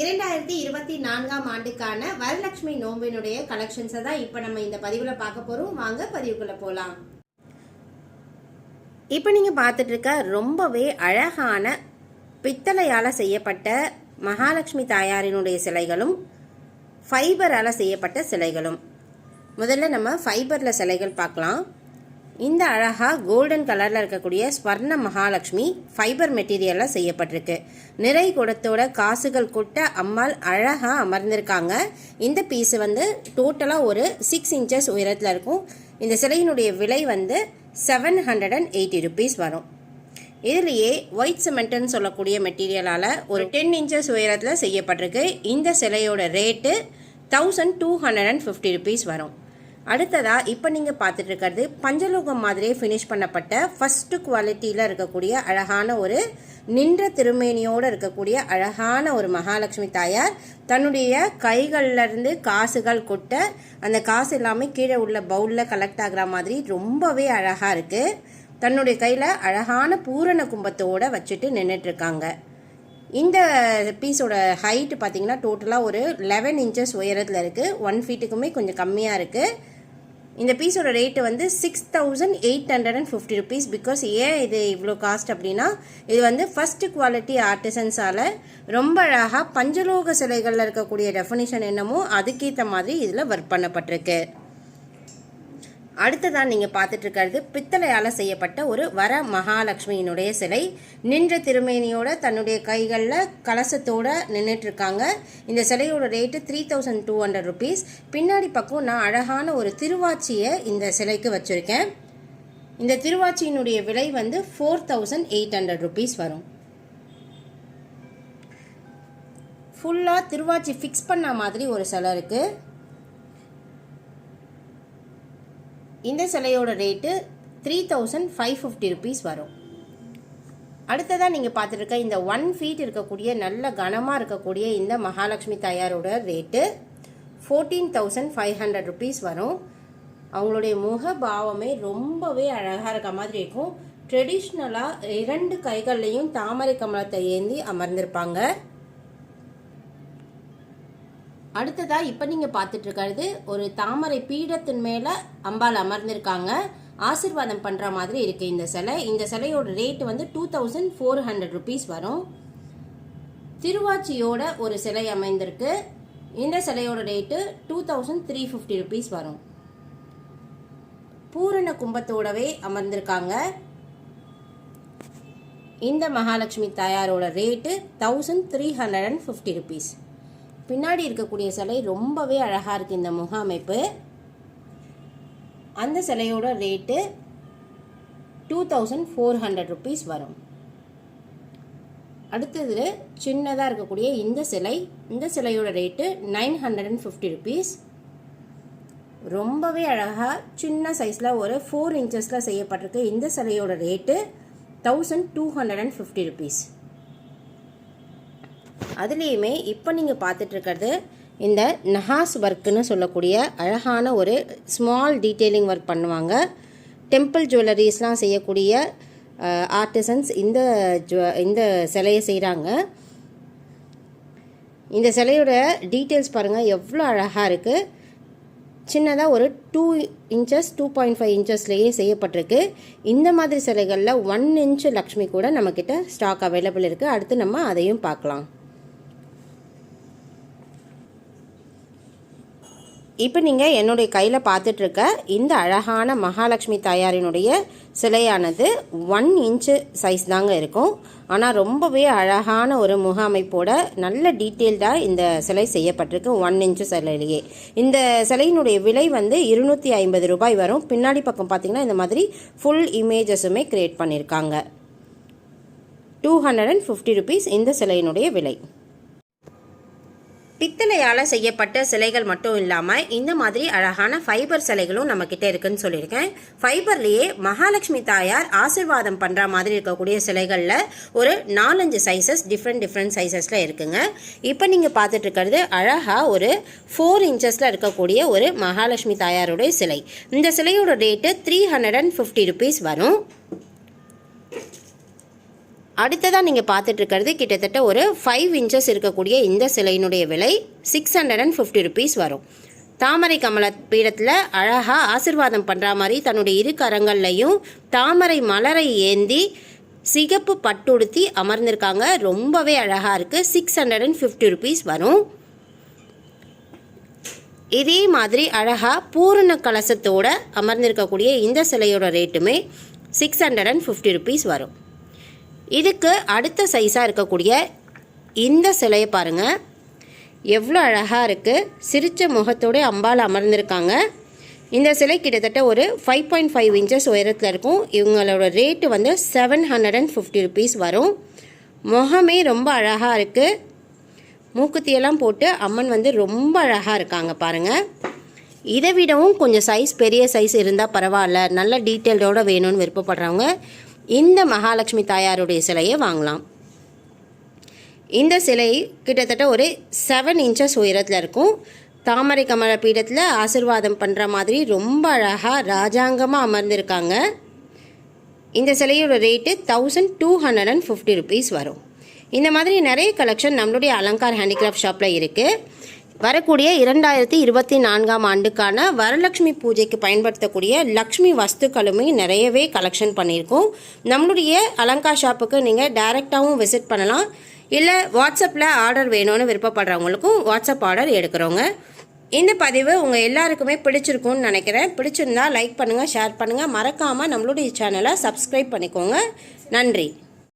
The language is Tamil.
இரண்டாயிரத்தி இருபத்தி நான்காம் ஆண்டுக்கான வரலட்சுமி நோம்பினுடைய கலெக்ஷன்ஸை தான் இப்போ நம்ம இந்த பதிவில் பார்க்க போகிறோம் வாங்க பதிவுக்குள்ளே போகலாம் இப்போ நீங்கள் பார்த்துட்டு இருக்க ரொம்பவே அழகான பித்தளையால் செய்யப்பட்ட மகாலட்சுமி தாயாரினுடைய சிலைகளும் ஃபைபரால் செய்யப்பட்ட சிலைகளும். முதல்ல நம்ம ஃபைபரில் சிலைகள் பார்க்கலாம். இந்த அழகாக கோல்டன் கலரில் இருக்கக்கூடிய ஸ்வர்ண மகாலட்சுமி ஃபைபர் மெட்டீரியலில் செய்யப்பட்டிருக்கு. நிறை குடத்தோட காசுகள் கொட்ட அம்மாள் அழகாக அமர்ந்திருக்காங்க. இந்த பீஸ் வந்து டோட்டலாக ஒரு சிக்ஸ் இன்ச்சஸ் உயரத்தில் இருக்கும். இந்த சிலையினுடைய விலை வந்து seven hundred and eighty rupees வரும். இதுலேயே ஒயிட் சிமெண்ட்னு சொல்லக்கூடிய மெட்டீரியலால் ஒரு டென் இன்ச்சஸ் உயரத்தில் செய்யப்பட்டிருக்கு. இந்த சிலையோட rate thousand two hundred and fifty rupees வரும். அடுத்ததாக இப்போ நீங்கள் பார்த்துட்டு இருக்கிறது பஞ்சலோகம் மாதிரியே ஃபினிஷ் பண்ணப்பட்ட ஃபஸ்ட்டு குவாலிட்டியில் இருக்கக்கூடிய அழகான ஒரு நின்ற திருமேனியோடு இருக்கக்கூடிய அழகான ஒரு மகாலட்சுமி தாயார் தன்னுடைய கைகள்லேருந்து காசுகள் கொட்ட அந்த காசு எல்லாமே கீழே உள்ள பவுலில் கலெக்ட் ஆகிற மாதிரி ரொம்பவே அழகாக இருக்குது தன்னுடைய கையில் அழகான பூரண கும்பத்தோடு வச்சுட்டு நின்றுட்டுருக்காங்க இந்த பீஸோட ஹைட்டு பார்த்தீங்கன்னா டோட்டலாக ஒரு லெவன் இன்ச்சஸ் உயரத்தில் இருக்குது ஒன் ஃபீட்டுக்குமே கொஞ்சம் கம்மியாக இருக்குது இந்த பீஸோட ரேட்டு வந்து six thousand eight hundred and fifty rupees because ஏன் இது இவ்வளோ காஸ்ட் அப்படின்னா இது வந்து ஃபஸ்ட்டு குவாலிட்டி ஆர்டிசன்ஸால் ரொம்ப அழகாக பஞ்சலோக சிலைகளில் இருக்கக்கூடிய டெஃபினிஷன் என்னமோ அதுக்கேற்ற மாதிரி இதில் ஒர்க் பண்ணப்பட்டிருக்கு. அடுத்ததான் நீங்கள் பார்த்துட்டு இருக்கிறது பித்தளையால் செய்யப்பட்ட ஒரு வர மகாலட்சுமியினுடைய சிலை. நின்ற திருமேனியோட தன்னுடைய கைகளில் கலசத்தோட நின்றுட்டு இருக்காங்க இந்த சிலையோட rate three thousand two hundred rupees பின்னாடி பக்கம் நான் அழகான ஒரு திருவாச்சியை இந்த சிலைக்கு வச்சுருக்கேன். இந்த திருவாச்சியினுடைய விலை வந்து four thousand eight hundred rupees வரும். ஃபுல்லாக திருவாச்சி ஃபிக்ஸ் பண்ண மாதிரி ஒரு சிலை இருக்குது இந்த சிலையோட rate three thousand five fifty rupees வரும். அடுத்ததாக நீங்கள் பார்த்துருக்க இந்த ஒன் ஃபீட் இருக்கக்கூடிய நல்ல கனமாக இருக்கக்கூடிய இந்த மகாலட்சுமி தாயாரோட rate fourteen thousand five hundred rupees வரும். அவங்களுடைய முக பாவமே ரொம்பவே அழகாக இருக்க மாதிரி இருக்கும். ட்ரெடிஷ்னலாக இரண்டு கைகள்லையும் தாமரை கமலத்தை ஏந்தி அமர்ந்திருப்பாங்க. அடுத்ததா இப்போ நீங்கள் பார்த்துட்டு இருக்கிறது ஒரு தாமரை பீடத்தின் மேலே அம்பாள் அமர்ந்திருக்காங்க. ஆசிர்வாதம் பண்ணுற மாதிரி இருக்கு இந்த சிலை. இந்த சிலையோட ரேட் வந்து two thousand four hundred rupees வரும். திருவாச்சியோட ஒரு சிலை அமைந்திருக்கு. இந்த சிலையோட rate two thousand three fifty rupees வரும். பூரண கும்பத்தோடவே அமர்ந்திருக்காங்க. இந்த மகாலட்சுமி தாயாரோட rate thousand three hundred and fifty rupees பின்னாடி இருக்கக்கூடிய சிலை ரொம்பவே அழகாக இருக்குது இந்த முக அமைப்பு. அந்த சிலையோட rate two thousand four hundred rupees வரும். அடுத்தது சின்னதாக இருக்கக்கூடிய இந்த சிலை இந்த சிலையோட rate nine hundred and fifty rupees ரொம்பவே அழகாக சின்ன சைஸில் ஒரு ஃபோர் இன்ச்சஸில் செய்யப்பட்டிருக்கு இந்த சிலையோட rate thousand two hundred and fifty rupees அதுலேயுமே இப்போ நீங்கள் பார்த்துட்ருக்கிறது இந்த நஹாஸ் ஒர்க்குன்னு சொல்லக்கூடிய அழகான ஒரு ஸ்மால் டீட்டெயிலிங் ஒர்க் பண்ணுவாங்க. டெம்பிள் ஜுவல்லரிஸ்லாம் செய்யக்கூடிய ஆர்டிசன்ஸ் இந்த ஜுவ இந்த சிலையை செய்கிறாங்க இந்த சிலையோட டீட்டெயில்ஸ் பாருங்கள் எவ்வளோ அழகாக இருக்குது சின்னதாக ஒரு two inches two point five இன்ச்சஸ்லேயே செய்யப்பட்டிருக்கு. இந்த மாதிரி சிலைகளில் ஒன் இன்ச் லக்ஷ்மி கூட நம்மக்கிட்ட ஸ்டாக் அவைலபிள் இருக்குது அடுத்து நம்ம அதையும் பார்க்கலாம். இப்போ நீங்கள் என்னுடைய கையில் பார்த்துட்ருக்க இந்த அழகான மகாலட்சுமி தாயாரினுடைய சிலையானது ஒன் இன்ச்சு சைஸ் தாங்க இருக்கும். ஆனால் ரொம்பவே அழகான ஒரு முக அமைப்போட நல்ல டீட்டெயில்டாக இந்த சிலை செய்யப்பட்டிருக்கு ஒன் இன்ச்சு சிலையிலேயே. இந்த சிலையினுடைய விலை வந்து இருநூற்றி ஐம்பது ரூபாய் வரும். பின்னாடி பக்கம் பார்த்தீங்கன்னா இந்த மாதிரி ஃபுல் இமேஜஸுமே க்ரியேட் பண்ணியிருக்காங்க two hundred and fifty rupees இந்த சிலையினுடைய விலை. பித்தளையால் செய்யப்பட்ட சிலைகள் மட்டும் இல்லாமல் இந்த மாதிரி அழகான ஃபைபர் சிலைகளும் நம்மக்கிட்ட இருக்குன்னு சொல்லியிருக்கேன். ஃபைபர்லேயே மகாலட்சுமி தாயார் ஆசிர்வாதம் பண்ணுற மாதிரி இருக்கக்கூடிய சிலைகளில் ஒரு நாலஞ்சு சைஸஸ் டிஃப்ரெண்ட் டிஃப்ரெண்ட் சைஸஸில் இருக்குங்க. இப்போ நீங்கள் பார்த்துட்டு இருக்கிறது அழகாக ஒரு ஃபோர் இன்ச்சஸில் இருக்கக்கூடிய ஒரு மகாலட்சுமி தாயாருடைய சிலை. இந்த சிலையோட rate three hundred and fifty rupees வரும். அடுத்ததாக நீங்கள் பார்த்துட்ருக்கிறது கிட்டத்தட்ட ஒரு ஃபைவ் இன்ச்சஸ் இருக்கக்கூடிய இந்த சிலையினுடைய விலை six hundred and fifty rupees வரும். தாமரை கமல பீடத்தில் அழகாக ஆசிர்வாதம் பண்ணுற மாதிரி தன்னுடைய இரு கரங்கள்லையும் தாமரை மலரை ஏந்தி சிகப்பு பட்டுடுத்தி அமர்ந்திருக்காங்க. ரொம்பவே அழகாக இருக்குது six hundred and fifty rupees வரும். இதே மாதிரி அழகாக பூரண கலசத்தோட அமர்ந்திருக்கக்கூடிய இந்த சிலையோட ரேட்டுமே six hundred and fifty rupees வரும். இதுக்கு அடுத்த சைஸாக இருக்கக்கூடிய இந்த சிலையை பாருங்கள் எவ்வளோ அழகாக இருக்குது சிரித்த முகத்தோடு அம்பால் அமர்ந்திருக்காங்க. இந்த சிலை கிட்டத்தட்ட ஒரு ஃபைவ் பாயிண்ட் ஃபைவ் இன்ச்சஸ் உயரத்தில் இருக்கும். இவங்களோட ரேட்டு வந்து seven hundred and fifty rupees வரும். முகமே ரொம்ப அழகாக இருக்குது மூக்குத்தியெல்லாம் போட்டு அம்மன் வந்து ரொம்ப அழகாக இருக்காங்க பாருங்கள் இதை விடவும் கொஞ்சம் சைஸ் பெரிய சைஸ் இருந்தால் பரவாயில்ல. நல்ல டீட்டெயில்டோடு வேணும்னு விருப்பப்படுறவங்க இந்த மகாலட்சுமி தாயாருடைய சிலையை வாங்கலாம். இந்த சிலை கிட்டத்தட்ட ஒரு செவன் இன்ச்சஸ் உயரத்தில் இருக்கும். தாமரை கமல பீடத்தில் ஆசிர்வாதம் பண்ணுற மாதிரி ரொம்ப அழகாக ராஜாங்கமாக அமர்ந்திருக்காங்க. இந்த சிலையோட rate thousand two hundred and fifty rupees வரும். இந்த மாதிரி நிறைய கலெக்ஷன் நம்மளுடைய அலங்கார் ஹேண்டிகிராஃப்ட் ஷாப்பில் இருக்குது வரக்கூடிய இரண்டாயிரத்தி இருபத்தி நான்காம் ஆண்டுக்கான வரலட்சுமி பூஜைக்கு பயன்படுத்தக்கூடிய லக்ஷ்மி வஸ்துக்களுமே நிறையவே கலெக்ஷன் பண்ணியிருக்கோம். நம்மளுடைய அலங்கார் ஷாப்புக்கு நீங்கள் டைரெக்டாகவும் விசிட் பண்ணலாம். இல்லை வாட்ஸ்அப்பில் ஆர்டர் வேணும்னு விருப்பப்படுறவங்களுக்கும் வாட்ஸ்அப் ஆர்டர் எடுக்கிறோங்க. இந்த பதிவு உங்கள் எல்லாருக்குமே பிடிச்சிருக்கும்னு நினைக்கிறேன். பிடிச்சிருந்தா லைக் பண்ணுங்கள் ஷேர் பண்ணுங்கள் மறக்காமல் நம்மளுடைய சேனலை சப்ஸ்கிரைப் பண்ணிக்கோங்க. நன்றி.